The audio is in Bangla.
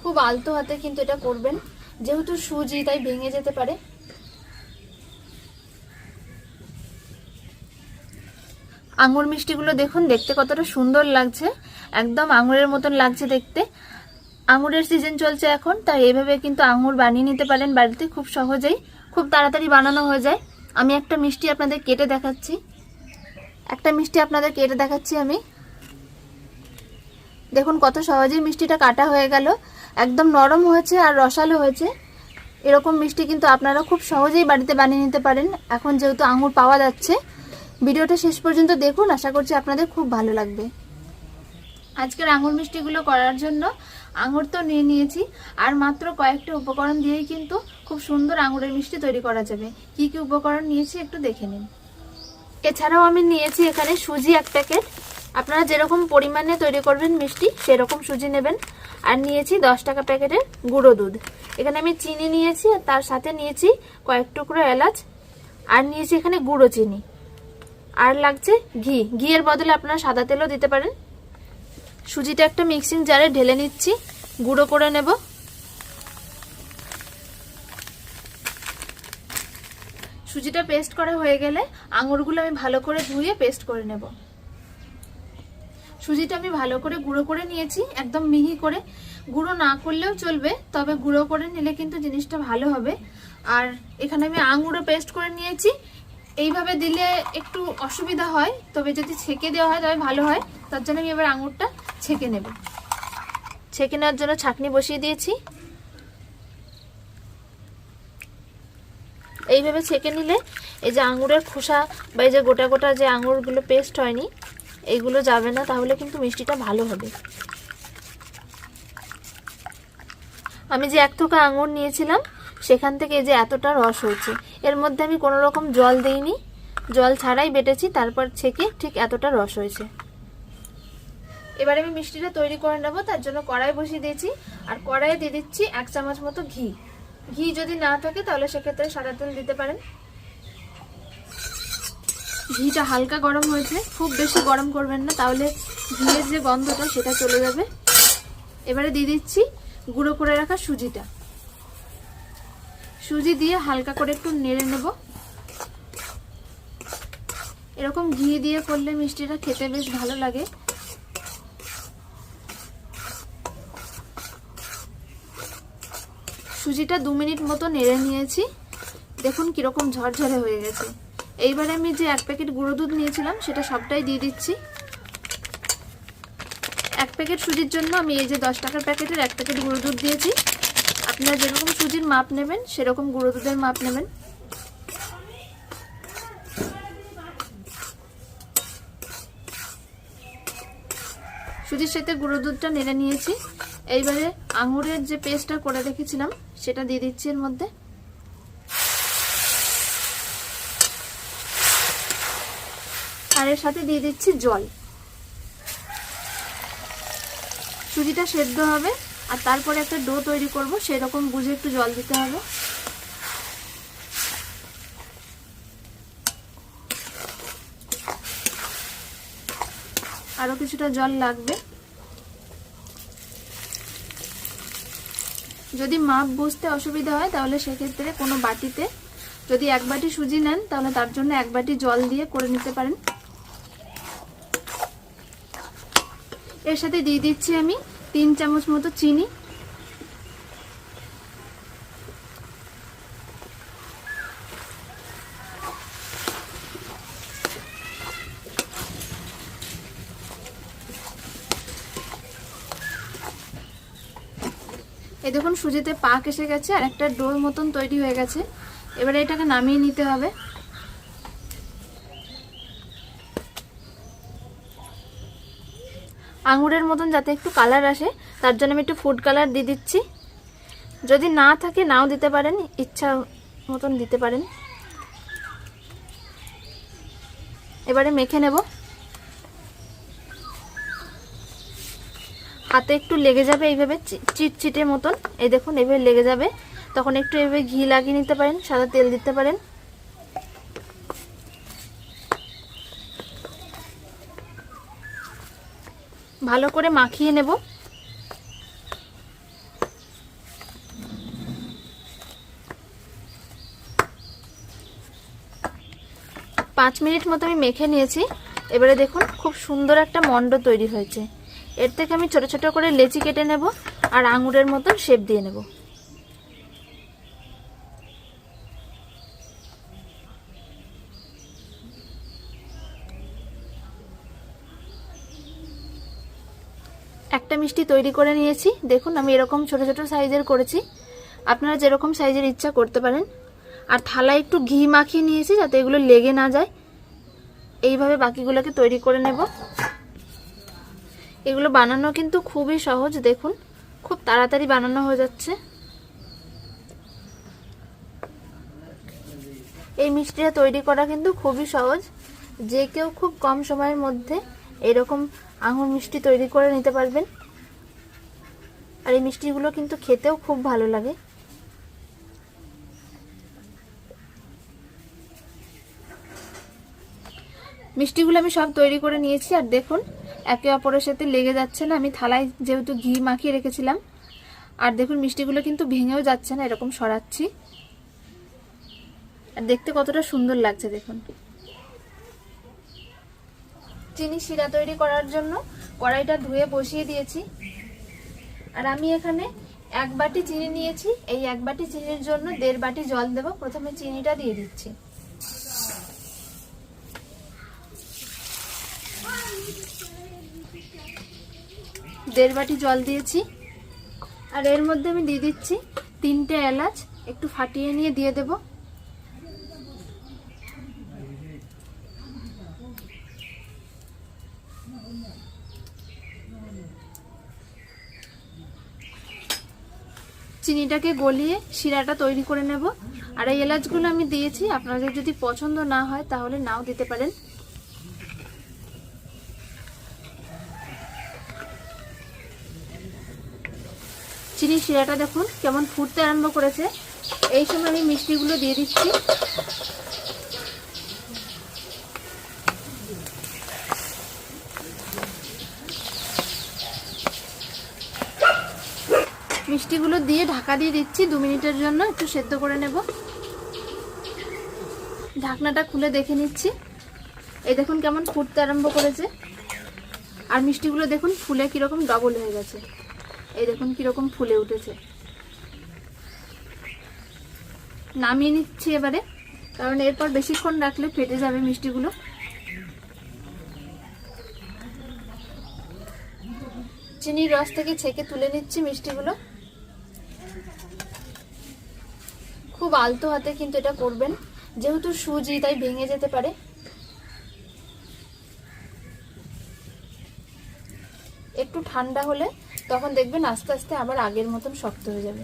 খুব আলতো হাতে কিন্তু এটা করবেন। যেহেতু সুজি, তাই ভেঙে যেতে পারে। আঙুর মিষ্টিগুলো দেখুন, দেখতে কতটা সুন্দর লাগছে। একদম আঙুরের মতন লাগছে দেখতে। আঙুরের সিজন চলছে এখন, তাই এভাবে কিন্তু আঙুর বানিয়ে নিতে পারেন বাড়িতে খুব সহজেই। খুব তাড়াতাড়ি বানানো হয়ে যায়। আমি একটা মিষ্টি আপনাদের কেটে দেখাচ্ছি। একটা মিষ্টি আপনাদের কেটে দেখাচ্ছি আমি। দেখুন কত সহজেই মিষ্টিটা কাটা হয়ে গেল। একদম নরম হয়েছে আর রসালো হয়েছে। এরকম মিষ্টি কিন্তু আপনারা খুব সহজেই বাড়িতে বানিয়ে নিতে পারেন। এখন যেহেতু আঙুর পাওয়া যাচ্ছে, ভিডিওটা শেষ পর্যন্ত দেখুন, আশা করছি আপনাদের খুব ভালো লাগবে। আজকের আঙুর মিষ্টিগুলো করার জন্য আঙুর তো নিয়ে নিয়েছি, আর মাত্র কয়েকটা উপকরণ দিয়েই কিন্তু খুব সুন্দর আঙুরের মিষ্টি তৈরি করা যাবে। কি কি উপকরণ নিয়েছি একটু দেখে নিন। এছাড়াও আমি নিয়েছি এখানে সুজি এক প্যাকেট। আপনারা যেরকম পরিমাণে তৈরি করবেন মিষ্টি, সেরকম সুজি নেবেন। আর নিয়েছি দশ টাকা প্যাকেটের গুঁড়ো দুধ। এখানে আমি চিনি নিয়েছি আর তার সাথে নিয়েছি কয়েক টুকরো এলাচ আর নিয়েছি এখানে গুঁড়ো চিনি। আর লাগছে ঘি। ঘিয়ের বদলে আপনারা সাদা তেলও দিতে পারেন। সুজিটা একটা মিক্সিং জারে ঢেলে নিচ্ছি। গুঁড়ো করে নেব। সুজিটা পেস্ট করা হয়ে গেলে আঙুরগুলো আমি ভালো করে ধুয়ে পেস্ট করে নেব। সুজিটা আমি ভালো করে গুঁড়ো করে নিয়েছি, একদম মিহি করে। গুঁড়ো না করলেও চলবে, তবে গুঁড়ো করে নিলে কিন্তু জিনিসটা ভালো হবে। আর এখানে আমি আঙুরও পেস্ট করে নিয়েছি। এইভাবে দিলে একটু অসুবিধা হয়, তবে যদি ছেঁকে দেওয়া হয় তবে ভালো হয়। তার জন্য আমি এবার আঙুরটা ছেঁকে নেব। ছেঁকে নেওয়ার জন্য ছাকনি বসিয়ে দিয়েছি। এইভাবে ছেঁকে নিলে এই যে আঙুরের খোসা বা এই যে গোটা গোটা যে আঙুরগুলো পেস্ট হয়নি এইগুলো যাবে না, তাহলে কিন্তু মিষ্টিটা ভালো হবে। আমি যে এক থোকা আঙুর নিয়েছিলাম, সেখান থেকে এই যে এতটা রস হয়েছে। এর মধ্যে আমি কোনো রকম জল দেইনি। জল ছাড়াই বেটেছি, তারপর ছেঁকে ঠিক এতটা রস হয়েছে। এবার আমি মিষ্টিটা তৈরি করে নেব, তার জন্য কড়াই বসিয়ে দিয়েছি। আর কড়াইয়ে দিয়ে দিচ্ছি এক চামচ মতো ঘি। ঘি যদি না থাকে, তাহলে সেক্ষেত্রে সাদা তেল দিতে পারেন। ঘিটা হালকা গরম হয়েছে খুব বেশি গরম করবেন না, তাহলে ঘিয়ের যে গন্ধটা সেটা চলে যাবে। এবারে দিয়ে দিচ্ছি গুঁড়ো করে রাখা সুজিটা। সুজি দিয়ে হালকা করে একটু নেড়ে নেব। এরকম ঘি দিয়ে করলে মিষ্টিটা খেতে বেশ ভালো লাগে। সুজিটা দু মিনিট মতো নেড়ে নিয়েছি। দেখুন কীরকম ঝরঝরে হয়ে গেছে। এইবারে আমি যে এক প্যাকেট গুঁড়ো দুধ নিয়েছিলাম, সেটা সবটাই দিয়ে দিচ্ছি। এক প্যাকেট সুজির জন্য আমি এই যে দশ টাকার প্যাকেটের এক প্যাকেট গুঁড়ো দুধ দিয়েছি। আপনারা যেরকম সুজির মাপ নেবেন, সেরকম গুঁড়ো দুধের মাপ নেবেন। সুজির সাথে গুঁড়ো দুধটা নেড়ে নিয়েছি। এইবারে আঙুরের যে পেস্টটা করে রেখেছিলাম, সেটা দিয়ে দিচ্ছি এর মধ্যে। আর এর সাথে দিয়ে দিচ্ছি জল। সুজিটা সেদ্ধ হবে, আর তারপরে একটা ডো তৈরি করব, সেরকম বুঝে একটু জল দিতে হবে। আরও কিছুটা জল লাগবে। যদি মাপ বুঝতে অসুবিধা হয়, তাহলে সেক্ষেত্রে কোনো বাটিতে যদি এক বাটি সুজি নেন, তাহলে তার জন্য এক বাটি জল দিয়ে করে নিতে পারেন। এর সাথে দিয়ে দিচ্ছি আমি তিন চামচ মতো চিনি। এই দেখুন সুজিতে পাক এসে গেছে আর একটা ডোর মতন তৈরি হয়ে গেছে। এবারে এটাকে নামিয়ে নিতে হবে। আঙুরের মতন যাতে একটু কালার আসে, তার জন্য আমি একটু ফুড কালার দিয়ে দিচ্ছি। যদি না থাকে, নাও দিতে পারেন, ইচ্ছা মতন দিতে পারেন। এবারে মেখে নেব। হাতে একটু লেগে যাবে এইভাবে চিটচিটে মতন। এই দেখুন, এইভাবে লেগে যাবে। তখন একটু এভাবে ঘি লাগিয়ে নিতে পারেন, সাদা তেল দিতে পারেন। ভালো করে মাখিয়ে নেব। পাঁচ মিনিট মতো আমি মেখে নিয়েছি। এবারে দেখুন, খুব সুন্দর একটা মন্ড তৈরি হয়েছে। এর থেকে আমি ছোট ছোট করে লেচি কেটে নেব আর আঙুরের মতন শেপ দিয়ে নেব। একটা মিষ্টি তৈরি করে নিয়েছি। দেখুন, আমি এরকম ছোট ছোট সাইজের করেছি। আপনারা যেরকম সাইজের ইচ্ছা করতে পারেন। আর থালায় একটু ঘি মাখিয়ে নিয়েছি যাতে এগুলো লেগে না যায়। এইভাবে বাকিগুলোকে তৈরি করে নেব। এগুলো বানানো কিন্তু খুবই সহজ, দেখুন। খুব তাড়াতাড়ি বানানো হয়ে যাচ্ছে। এই মিষ্টিটা তৈরি করা কিন্তু খুবই সহজ। যে কেউ খুব কম সময়ের মধ্যে এরকম আঙুর মিষ্টি তৈরি করে নিতে পারবেন। আর এই মিষ্টিগুলো কিন্তু খেতেও খুব ভালো লাগে। মিষ্টিগুলো আমি সব তৈরি করে নিয়েছি, আর দেখুন, একে অপরের সাথে লেগে যাচ্ছে না। আমি থালায় যেহেতু ঘি মাখিয়ে রেখেছিলাম, আর দেখুন, মিষ্টিগুলো কিন্তু ভেঙেও যাচ্ছে না, এরকম সরাচ্ছি। আর দেখতে কতটা সুন্দর লাগছে, দেখুন। চিনি শিরা তৈরি করার জন্য কড়াইটা ধুয়ে বসিয়ে দিয়েছি। আর আমি এখানে এক বাটি চিনি নিয়েছি। এই এক বাটি চিনির জন্য দেড় বাটি জল দেব। প্রথমে চিনিটা দিয়ে দিচ্ছি। দেড় বাটি জল দিয়েছি। আর এর মধ্যে আমি দিয়ে দিচ্ছি তিনটে এলাচ। একটু ফাটিয়ে নিয়ে দিয়ে দেব। চিনিটাকে গলিয়ে শিরাটা তৈরি করে নেব। আর এই এলাচগুলো আমি দিয়েছি, আপনাদের যদি পছন্দ না হয় তাহলে নাও দিতে পারেন। চিনি শিরাটা দেখুন কেমন ফুটতে আরম্ভ করেছে। এই সময় আমি মিষ্টিগুলো দিয়ে দিচ্ছি। মিষ্টিগুলো দিয়ে ঢাকা দিয়ে দিচ্ছি, দু মিনিটের জন্য একটু সেদ্ধ করে নেব। ঢাকনাটা খুলে দেখে নিচ্ছি। এই দেখুন কেমন ফুটতে আরম্ভ করেছে। আর মিষ্টিগুলো দেখুন ফুলে কীরকম ডবল হয়ে গেছে। এই দেখুন কীরকম ফুলে উঠেছে। নামিয়ে নিচ্ছি এবারে, কারণ এরপর বেশিক্ষণ রাখলে ফেটে যাবে মিষ্টিগুলো। চিনির রস থেকে ছেঁকে তুলে নিচ্ছি মিষ্টিগুলো। খুব আলতো হাতে কিন্তু এটা করবেন। যেহেতু সুজি, তাই ভেঙে যেতে পারে। একটু ঠান্ডা হলে তখন দেখবেন আস্তে আস্তে আবার আগের মতন শক্ত হয়ে যাবে।